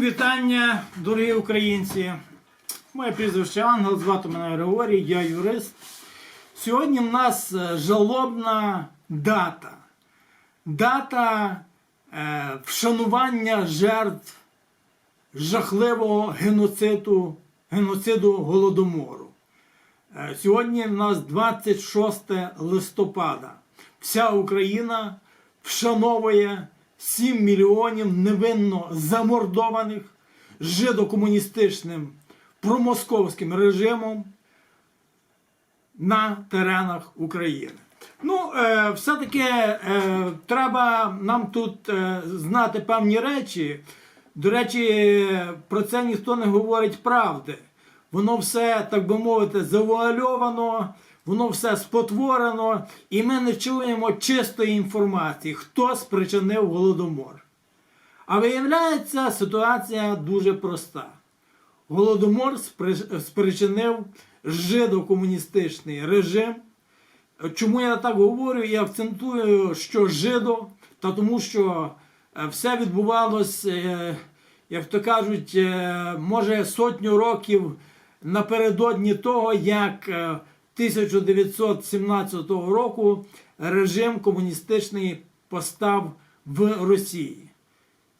вітання, дорогі українці. Моє прізвище Ангел, звати мене Григорій, я юрист. Сьогодні в нас е, жалобна дата. Дата е, вшанування жертв жахливого геноциду, геноциду Голодомору. Е, Сьогодні в нас 26 листопада. Вся Україна вшановує 7 мільйонів невинно замордованих жидокомуністичним промосковським режимом на теренах України. Ну, е, все-таки е, треба нам тут е, знати певні речі. До речі, про це ніхто не говорить правди. Воно все, так би мовити, завуальовано, воно все спотворено, і ми не чуємо чистої інформації, хто спричинив голодомор. А виявляється, ситуація дуже проста. Голодомор спричинив жидокомуністичний режим. Чому я так говорю і акцентую, що жидо, та тому що е, все відбувалось, е, як то кажуть, е, може сотню років напередодні того, як 1917 року режим комуністичний постав в Росії.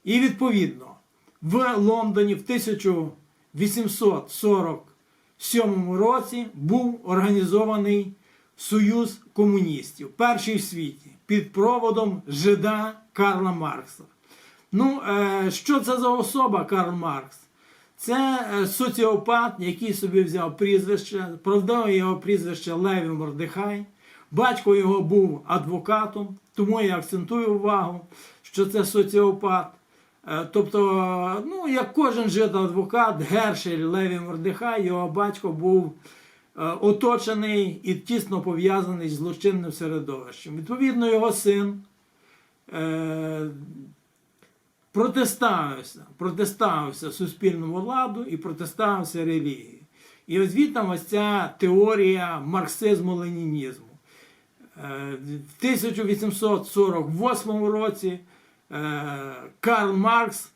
І відповідно в Лондоні в 1847 році був організований Союз комуністів, перший в світі, під проводом жида Карла Маркса. Ну, е, що це за особа Карл Маркс? Це е, соціопат, який собі взяв прізвище, правдиве його прізвище Леві Мордехай. Батько його був адвокатом, тому я акцентую увагу, що це соціопат. Е, Тобто, ну, як кожен жит-адвокат, Гершель Леві Мордехай, його батько був е, оточений і тісно пов'язаний з злочинним середовищем. Відповідно, його син протиставився, протиставився суспільному ладу і протиставився релігії. І ось звідти ось ця теорія марксизму-ленінізму. Е, В 1848 році е, Карл Маркс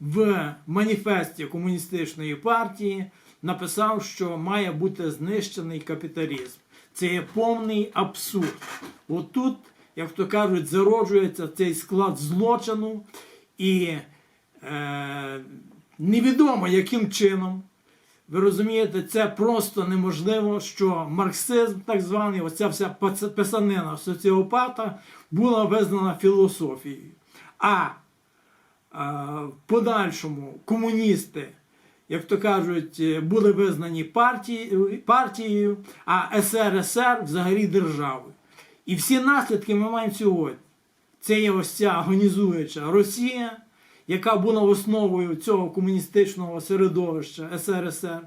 в маніфесті комуністичної партії написав, що має бути знищений капіталізм. Це є повний абсурд. Отут, як то кажуть, зароджується цей склад злочину, і е, невідомо яким чином. Ви розумієте, це просто неможливо, що марксизм, так званий, оця вся писанина соціопата була визнана філософією. А е, в подальшому комуністи, як то кажуть, е, були визнані партії- партією, а СРСР взагалі державою. І всі наслідки ми маємо сьогодні. Це є ось ця агонізуюча Росія, яка була основою цього комуністичного середовища СРСР.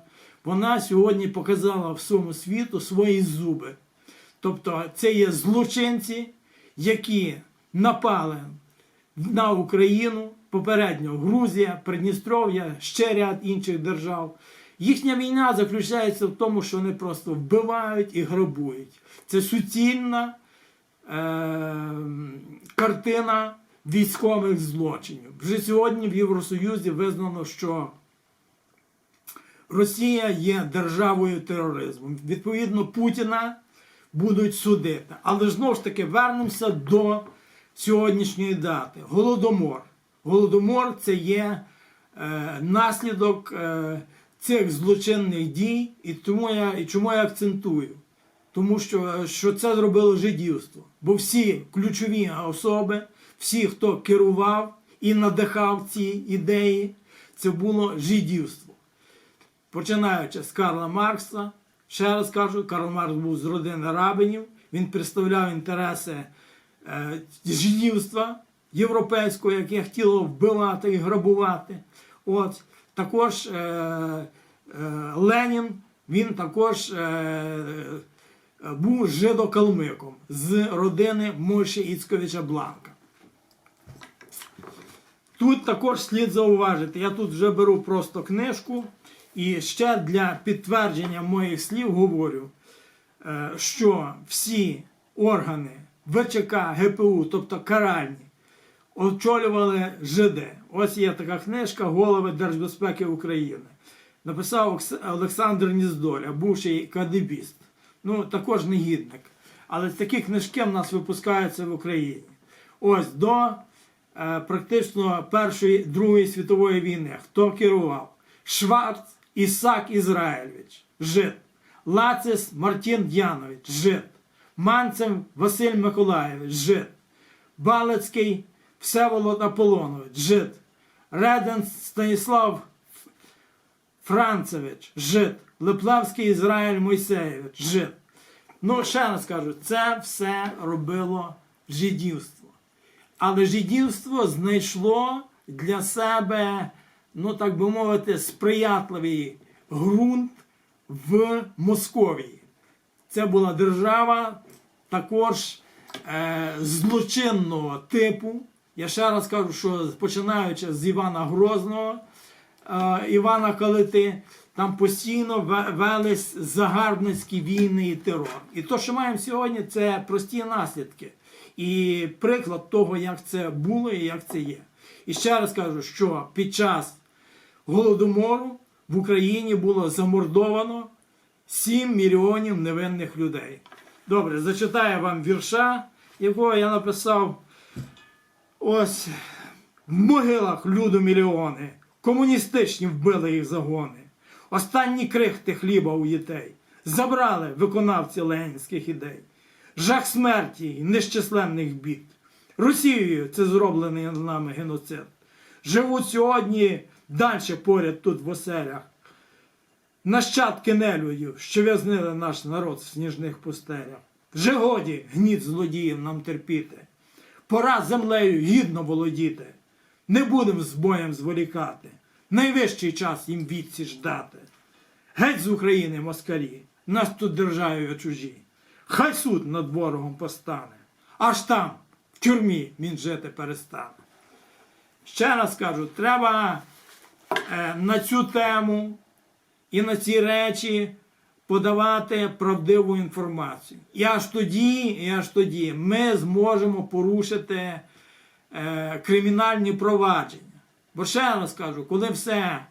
Вона сьогодні показала всьому світу свої зуби. Тобто це є злочинці, які напали на Україну, попередньо Грузія, Придністров'я, ще ряд інших держав. Їхня війна заключається в тому, що вони просто вбивають і грабують. Це суцільна картина військових злочинів. Вже сьогодні в Євросоюзі визнано, що Росія є державою тероризму. Відповідно, Путіна будуть судити. Але знову ж таки вернемося до сьогоднішньої дати. Голодомор. Голодомор це є е, наслідок е, цих злочинних дій, і тому я, і чому я акцентую. Тому що, що це зробило жидівство. Бо всі ключові особи, всі, хто керував і надихав ці ідеї, це було жидівство. Починаючи з Карла Маркса, ще раз кажу, Карл Маркс був з родини рабинів, він представляв інтереси е, жидівства європейського, яке хотіло вбивати і грабувати. От, також е, е, Ленін, він також е, е, був жидокалмиком з родини Мойші Іцковича Бланка. Тут також слід зауважити, я тут вже беру просто книжку і ще для підтвердження моїх слів говорю, е, що всі органи ВЧК, ГПУ, тобто каральні очолювали ЖД. Ось є така книжка Голови Держбезпеки України. Написав Олександр Ніздоля, бувший кадебіст. Ну, також негідник. Але такі книжки в нас випускаються в Україні. Ось до е, практично Першої Другої світової війни. Хто керував? Шварц Ісак Ізраїльович, жид. Лацис Мартін Д'янович, жид. Манцев Василь Миколаєвич, жид. Балицький Всеволод Аполонович, жид. Реден Станіслав Францевич, жид. Леплавський Ізраїль Мойсеєвич, жид. Ну, ще раз кажу, це все робило жидівство. Але жидівство знайшло для себе, ну так би мовити, сприятливий ґрунт в Московії. Це була держава також е, злочинного типу. Я ще раз кажу, що починаючи з Івана Грозного, е, Івана Калити, там постійно велись загарбницькі війни і терор. І то, що маємо сьогодні, це прості наслідки. І приклад того, як це було і як це є. І ще раз кажу, що під час голодомору в Україні було замордовано 7 мільйонів невинних людей. Добре, зачитаю вам вірша, якого я написав ось в могилах люду мільйони, комуністичні вбили їх загони. Останні крихти хліба у дітей забрали виконавці ленінських ідей. Жах смерті і нещисленних бід. Росією це зроблений нами геноцид. Живуть сьогодні далі поряд тут в оселях. Нащадки нелюдів, що в'язнили наш народ в сніжних пустелях. Вже годі гніт злодіїв нам терпіти. Пора землею гідно володіти. Не будем з боєм зволікати. Найвищий час їм відсі ждати. Геть з України, москалі, нас тут державі чужі. Хай суд над ворогом постане, аж там, в тюрмі, він жити перестане. Ще раз кажу, треба е, на цю тему і на ці речі подавати правдиву інформацію. І аж тоді, і аж тоді ми зможемо порушити е, кримінальні провадження. Бо ще раз кажу, коли все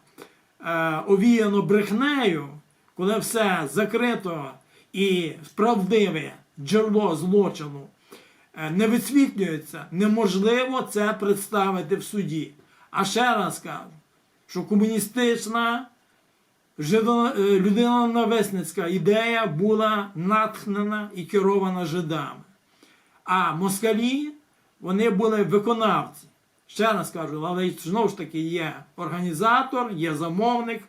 е, овіяно брехнею, коли все закрито і правдиве джерело злочину е, не висвітлюється, неможливо це представити в суді. А ще раз кажу, що комуністична е, людинонависницька ідея була натхнена і керована жидами. А москалі вони були виконавці. Ще раз кажу, але знову ж таки є організатор, є замовник,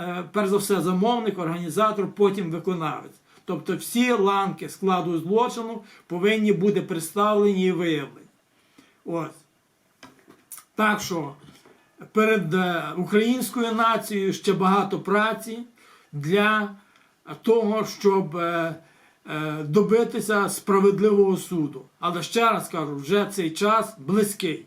е, перш за все замовник, організатор, потім виконавець. Тобто всі ланки складу злочину повинні бути представлені і виявлені. Ось. Так що перед е, українською нацією ще багато праці для того, щоб е, добитися справедливого суду. Але ще раз кажу, вже цей час близький.